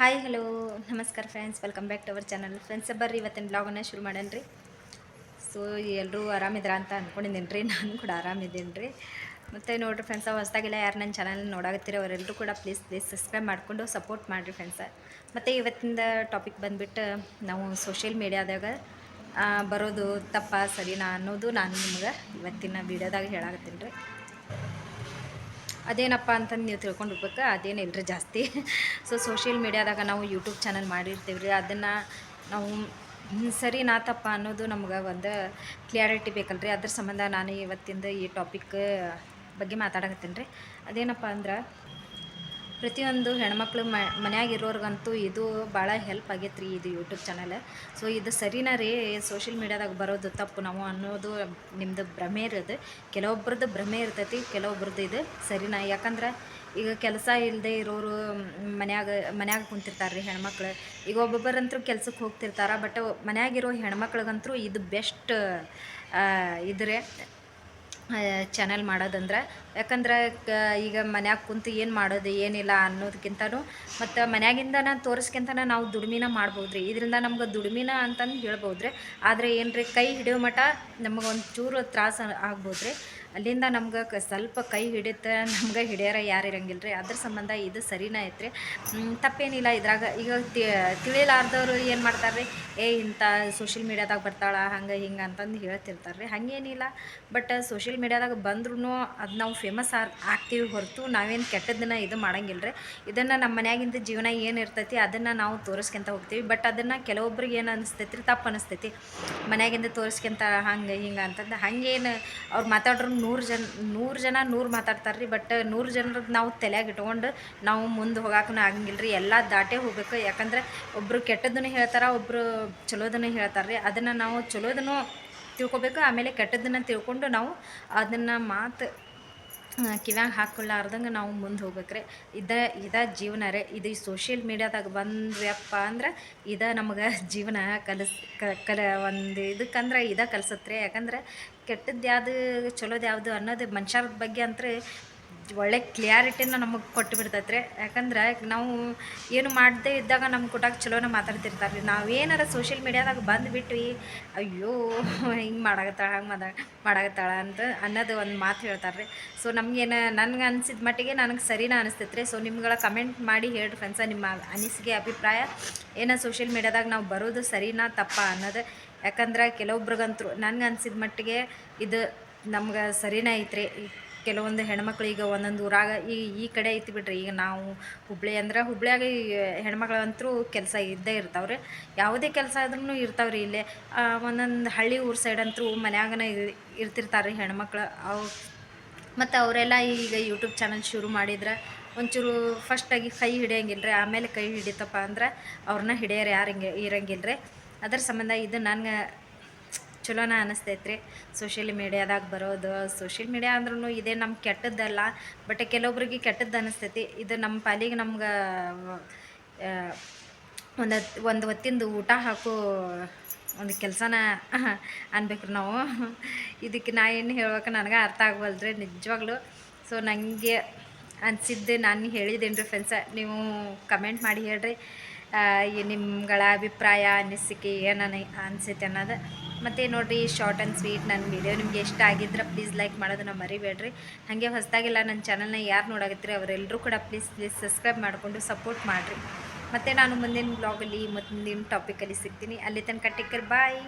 Hi hello ನಮಸ್ಕಾರ friends welcome back to our channel friends ಬರ್ರಿ, ಇವತ್ತಿನ ಬ್ಲಾಗನ್ನ ಶುರು ಮಾಡೋಣ ರೀ ಸೊ ಎಲ್ಲರೂ ಆರಾಮಿದ್ರ ಅಂತ ಅಂದ್ಕೊಂಡಿದ್ದೀನಿ ರೀ ನಾನು ಕೂಡ ಆರಾಮಿದ್ದೀನಿ ರೀ ಮತ್ತು ನೋಡಿರಿ ಫ್ರೆಂಡ್ಸ್ ಹೊಸ್ದಾಗೆಲ್ಲ ಯಾರು ನನ್ನ ಚಾನಲ್ ನೋಡಾಕತ್ತೀರಿ ಅವರೆಲ್ಲರೂ ಕೂಡ ಪ್ಲೀಸ್ ಪ್ಲೀಸ್ ಸಬ್ಸ್ಕ್ರೈಬ್ ಮಾಡಿಕೊಂಡು ಸಪೋರ್ಟ್ ಮಾಡಿರಿ ಫ್ರೆಂಡ್ಸ ಮತ್ತು ಇವತ್ತಿಂದ ಟಾಪಿಕ್ ಬಂದುಬಿಟ್ಟು ನಾವು ಸೋಷಿಯಲ್ ಮೀಡ್ಯಾದಾಗ ಬರೋದು ತಪ್ಪ, ಸರಿನಾ ಅನ್ನೋದು ನಾನು ನಿಮ್ಗೆ ಇವತ್ತಿನ ವೀಡಿಯೋದಾಗ ಹೇಳಾಗತ್ತೀನಿ ರೀ. ಅದೇನಪ್ಪ ಅಂತಂದು ನೀವು ತಿಳ್ಕೊಂಡಿರ್ಬೇಕು? ಅದೇನು ಇಲ್ಲರಿ ಜಾಸ್ತಿ. ಸೊ ಸೋಷಿಯಲ್ ಮೀಡ್ಯಾದಾಗ ನಾವು ಯೂಟ್ಯೂಬ್ ಚಾನಲ್ ಮಾಡಿರ್ತೀವಿ ರೀ ಅದನ್ನು ನಾವು ಸರಿ ನಾತಪ್ಪ ಅನ್ನೋದು ನಮ್ಗೆ ಒಂದು ಕ್ಲಿಯಾರಿಟಿ ಬೇಕಲ್ಲ ರೀ ಅದ್ರ ಸಂಬಂಧ ನಾನು ಇವತ್ತಿಂದ ಈ ಟಾಪಿಕ್ ಬಗ್ಗೆ ಮಾತಾಡಕತ್ತೀನಿ ರೀ. ಅದೇನಪ್ಪ ಅಂದ್ರೆ ಪ್ರತಿಯೊಂದು ಹೆಣ್ಮಕ್ಳು ಮ ಮನ್ಯಾಗ ಇರೋರ್ಗಂತೂ ಇದು ಭಾಳ ಹೆಲ್ಪ್ ಆಗೈತೆ ರೀ ಇದು ಯೂಟ್ಯೂಬ್ ಚಾನಲ್ ಸೊ ಇದು ಸರಿನಾ ರೀ ಸೋಷಿಯಲ್ ಮೀಡ್ಯಾದಾಗ ಬರೋದು ತಪ್ಪು ನಾವು ಅನ್ನೋದು ನಿಮ್ಮದು ಭ್ರಮೆ ಇರೋದು ಕೆಲವೊಬ್ರದ್ದು ಭ್ರಮೆ ಇರ್ತೈತಿ, ಕೆಲವೊಬ್ರದ್ದು ಇದು ಸರಿನಾ. ಯಾಕಂದ್ರೆ ಈಗ ಕೆಲಸ ಇಲ್ಲದೆ ಇರೋರು ಮನ್ಯಾಗ ಮನ್ಯಾಗ ಕುಂತಿರ್ತಾರೆ ರೀ ಹೆಣ್ಮಕ್ಳು. ಈಗ ಒಬ್ಬೊಬ್ಬರಂತರೂ ಕೆಲ್ಸಕ್ಕೆ ಹೋಗ್ತಿರ್ತಾರೆ ಬಟ್ ಮನ್ಯಾಗಿರೋ ಹೆಣ್ಮಕ್ಳಿಗಂತೂ ಇದು ಬೆಸ್ಟ್ ಇದ್ರೆ. ಚಾನಲ್ ಮಾಡೋದಂದ್ರೆ. ಯಾಕಂದ್ರೆ ಈಗ ಮನ್ಯಾಗ ಕುಂತು ಏನು ಮಾಡೋದು, ಏನಿಲ್ಲ ಅನ್ನೋದಕ್ಕಿಂತನೂ ಮತ್ತು ಮನ್ಯಾಗಿಂದನ ತೋರಿಸ್ಕೊಂತನ ನಾವು ದುಡಿಮಿನ ಮಾಡ್ಬೋದು ರೀ ಇದರಿಂದ ನಮ್ಗೆ ದುಡಿಮಿನ ಅಂತಂದು ಹೇಳ್ಬೋದು ರೀ ಆದರೆ ಏನು ರೀ ಕೈ ಹಿಡಿಯೋ ಮಟ್ಟ ನಮಗೆ ಒಂದು ಚೂರು ತ್ರಾಸ ಆಗ್ಬೋದು ರೀ ಅಲ್ಲಿಂದ ನಮ್ಗೆ ಕ ಸ್ವಲ್ಪ ಕೈ ಹಿಡಿಯುತ್ತೆ ನಮ್ಗೆ ಹಿಡಿಯಾರ ಯಾರು ಇರಂಗಿಲ್ಲ ರೀ ಅದ್ರ ಸಂಬಂಧ ಇದು ಸರಿನೇ ಐತ್ರಿ. ತಪ್ಪೇನಿಲ್ಲ ಇದ್ರಾಗ. ಈಗ ತಿಳಿಲಾರ್ದವ್ರು ಏನು ಮಾಡ್ತಾರೆ ರೀ ಏ ಇಂಥ ಸೋಷಿಯಲ್ ಮೀಡ್ಯಾದಾಗ ಬರ್ತಾಳ, ಹಂಗೆ ಹಿಂಗೆ ಅಂತಂದು ಹೇಳ್ತಿರ್ತಾರೆ ರೀ ಹಾಗೇನಿಲ್ಲ. ಬಟ್ ಸೋಷಿಯಲ್ ಮೀಡ್ಯಾದಾಗ ಬಂದ್ರೂ ಅದು ನಾವು ಫೇಮಸ್ ಆಗ್ತೀವಿ ಹೊರತು ನಾವೇನು ಕೆಟ್ಟದ್ದನ್ನ ಇದು ಮಾಡಂಗಿಲ್ಲ ರೀ ಇದನ್ನು ನಮ್ಮ ಮನೆಯಾಗಿಂದ ಜೀವನ ಏನು ಇರ್ತೈತಿ, ಅದನ್ನು ನಾವು ತೋರಿಸ್ಕೊಂತ ಹೋಗ್ತೀವಿ. ಬಟ್ ಅದನ್ನು ಕೆಲವೊಬ್ರಿಗೆ ಏನು ಅನಿಸ್ತೈತಿ ರೀ ತಪ್ಪು ಅನಿಸ್ತೈತಿ. ಮನ್ಯಾಗಿಂದ ತೋರಿಸ್ಕೊಂತ ಹಂಗೆ ಹಿಂಗೆ ಅಂತಂದು. ಹಂಗೇನು ಅವ್ರು ಮಾತಾಡ್ರು ನೂರು ಜನ ನೂರು ಜನ ನೂರು ಮಾತಾಡ್ತಾರೆ ರೀ ಬಟ್ ನೂರು ಜನರದ್ದು ನಾವು ತಲೆಯಾಗ ಇಟ್ಕೊಂಡು ನಾವು ಮುಂದೆ ಹೋಗಾಕೂ ಆಗಂಗಿಲ್ಲ ರೀ ಎಲ್ಲ ದಾಟೇ ಹೋಗ್ಬೇಕು. ಯಾಕಂದ್ರೆ ಒಬ್ಬರು ಕೆಟ್ಟದ್ದನ್ನು ಹೇಳ್ತಾರೆ ಒಬ್ಬರು ಚಲೋದನ್ನು ಹೇಳ್ತಾರೆ ರೀ ಅದನ್ನು ನಾವು ಚಲೋದನ್ನು ತಿಳ್ಕೊಬೇಕು, ಆಮೇಲೆ ಕೆಟ್ಟದ್ದನ್ನು ತಿಳ್ಕೊಂಡು ನಾವು ಅದನ್ನು ಮಾತು ಕಿವ್ಯಾಗ ಹಾಕೊಳ್ಳಾರ್ದಂಗೆ ನಾವು ಮುಂದೆ ಹೋಗ್ಬೇಕ್ರಿ. ಇದ ಇದ ಜೀವನ ರೀ. ಇದು ಈ ಸೋಷಿಯಲ್ ಮೀಡ್ಯಾದಾಗ ಬಂದ್ವ್ಯಪ್ಪ ಅಂದ್ರೆ ಇದ ನಮಗೆ ಜೀವನ ಕಲಿಸ್ ಕಲ, ಒಂದು ಇದಕ್ಕಂದ್ರೆ ಇದ ರೀ ಯಾಕಂದ್ರೆ ಕೆಟ್ಟದ್ದು ಯಾವುದು ಚಲೋದು ಯಾವುದು ಅನ್ನೋದು ಮನುಷ್ಯರ ಬಗ್ಗೆ ಅಂದ್ರೆ ಒಳ್ಳೆ ಕ್ಲಿಯಾರಿಟಿನ ನಮಗೆ ಕೊಟ್ಟು ಬಿಡ್ತೈತೆ ರೀ ಯಾಕಂದ್ರೆ ನಾವು ಏನು ಮಾಡದೇ ಇದ್ದಾಗ ನಮ್ಮ ಕೊಟ್ಟಾಗ ಚಲೋನ ಮಾತಾಡ್ತಿರ್ತಾರೆ ರೀ ನಾವೇನಾರ ಸೋಷಿಯಲ್ ಮೀಡ್ಯಾದಾಗ ಬಂದುಬಿಟ್ವಿ ಅಯ್ಯೋ, ಹಿಂಗೆ ಮಾಡಾಕತ್ತಾಳ, ಹಂಗೆ ಮಾತಾ ಮಾಡಾಕತ್ತಾಳ ಅಂತ ಅನ್ನೋದು ಒಂದು ಮಾತು ಹೇಳ್ತಾರೆ ರೀ ಸೊ ನಮಗೇನು, ನನಗೆ ಅನಿಸಿದ ಮಟ್ಟಿಗೆ ನನಗೆ ಸರಿನ ಅನಿಸ್ತೈತೆ ರೀ ಸೊ ನಿಮ್ಗಳ ಕಮೆಂಟ್ ಮಾಡಿ ಹೇಳಿ ಫ್ರೆಂಡ್ಸ ನಿಮ್ಮ ಅನಿಸಿಕೆ, ಅಭಿಪ್ರಾಯ ಏನೋ ಸೋಷಿಯಲ್ ಮೀಡ್ಯಾದಾಗ ನಾವು ಬರೋದು ಸರಿನಾ ತಪ್ಪ ಅನ್ನೋದು. ಯಾಕಂದ್ರೆ ಕೆಲವೊಬ್ರಿಗಂತೂ ನನಗೆ ಅನಿಸಿದ ಮಟ್ಟಿಗೆ ಇದು ನಮ್ಗೆ ಸರಿನೇ ಐತ್ರಿ. ಕೆಲವೊಂದು ಹೆಣ್ಮಕ್ಳು ಈಗ ಒಂದೊಂದು ಊರಾಗ ಈ ಈ ಕಡೆ ಐತಿ ಬಿಡ್ರಿ. ಈಗ ನಾವು ಹುಬ್ಳಿ ಅಂದ್ರೆ ಹುಬ್ಳಿಯಾಗ ಹೆಣ್ಮಕ್ಳಂತರೂ ಕೆಲಸ ಇದ್ದೇ ಇರ್ತಾವ್ರಿ. ಯಾವುದೇ ಕೆಲಸ ಆದ್ರೂ ಇರ್ತಾವ್ರಿ ಇಲ್ಲೇ. ಒಂದೊಂದು ಹಳ್ಳಿ ಊರ ಸೈಡ್ ಅಂತೂ ಮನ್ಯಾಗನ ಇರ್- ಇರ್ತಿರ್ತಾರೆ ಹೆಣ್ಮಕ್ಳು. ಅವು, ಮತ್ತು ಅವರೆಲ್ಲ ಈಗ ಯೂಟ್ಯೂಬ್ ಚಾನಲ್ ಶುರು ಮಾಡಿದ್ರೆ ಒಂಚೂರು ಫಸ್ಟಾಗಿ ಕೈ ಹಿಡಿಯಂಗಿಲ್ಲ ರೀ ಆಮೇಲೆ ಕೈ ಹಿಡಿತಪ್ಪ ಅಂದ್ರೆ ಅವ್ರನ್ನ ಹಿಡಿಯೋರು ಯಾರು ಹಿಂಗೆ ಇರಂಗಿಲ್ಲ ರೀ ಅದ್ರ ಸಂಬಂಧ ಇದು ನನಗೆ ಚಲೋನ ಅನಿಸ್ತೈತೆ ರೀ ಸೋಷಿಯಲ್ ಮೀಡಿಯಾದಾಗ ಬರೋದು ಸೋಷಿಯಲ್ ಮೀಡಿಯಾ ಅಂದ್ರೂ ಇದೇ ನಮ್ಮ ಕೆಟ್ಟದ್ದಲ್ಲ ಬಟ್ ಕೆಲವೊಬ್ರಿಗೆ ಕೆಟ್ಟದ್ದು ಅನಿಸ್ತೈತಿ. ಇದು ನಮ್ಮ ಪಾಲಿಗೆ ನಮ್ಗೆ ಒಂದು ಒಂದು ಹೊತ್ತಿಂದು ಊಟ ಹಾಕೋ ಒಂದು ಕೆಲಸನ ಅನ್ಬೇಕು ರೀ ನಾವು. ಇದಕ್ಕೆ ನಾ ಏನು ಹೇಳ್ಬೇಕು ನನಗೆ ಅರ್ಥ ಆಗ್ವಲ್ರಿ ನಿಜವಾಗ್ಲೂ. ಸೊ ನನಗೆ ಅನಿಸಿದ್ದೆ ನಾನು ಹೇಳಿದ್ದೇನೆ ರೀ ಫ್ರೆಂಡ್ಸ ನೀವು ಕಮೆಂಟ್ ಮಾಡಿ ಹೇಳ್ರಿ. ನಿಮ್ಗಳ ಅಭಿಪ್ರಾಯ, ಅನಿಸಿಕೆ ಏನನ ಅನಿಸೈತೆ ಅನ್ನೋದು. ಮತ್ತು ನೋಡಿರಿ ಶಾರ್ಟ್ ಆ್ಯಂಡ್ ಸ್ವೀಟ್ ನನ್ನ ವಿಡಿಯೋ ನಿಮ್ಗೆ ಇಷ್ಟ ಆಗಿದ್ರೆ ಪ್ಲೀಸ್ ಲೈಕ್ ಮಾಡೋದನ್ನ ಮರಿಬೇಡ್ರಿ. ಹಾಗೆ ಹೊಸದಾಗಿಲ್ಲ ನನ್ನ ಚಾನಲ್ನ ಯಾರು ನೋಡಾಕತ್ತೀರಿ ಅವರೆಲ್ಲರೂ ಕೂಡ ಪ್ಲೀಸ್ ಪ್ಲೀಸ್ ಸಬ್ಸ್ಕ್ರೈಬ್ ಮಾಡಿಕೊಂಡು ಸಪೋರ್ಟ್ ಮಾಡಿರಿ. ಮತ್ತು ನಾನು ಮುಂದಿನ ಬ್ಲಾಗಲ್ಲಿ ಮುಂದಿನ ಟಾಪಿಕಲ್ಲಿ ಸಿಗ್ತೀನಿ. ಅಲ್ಲಿ ತನಕ ಟೇಕರ್ ಬಾಯ್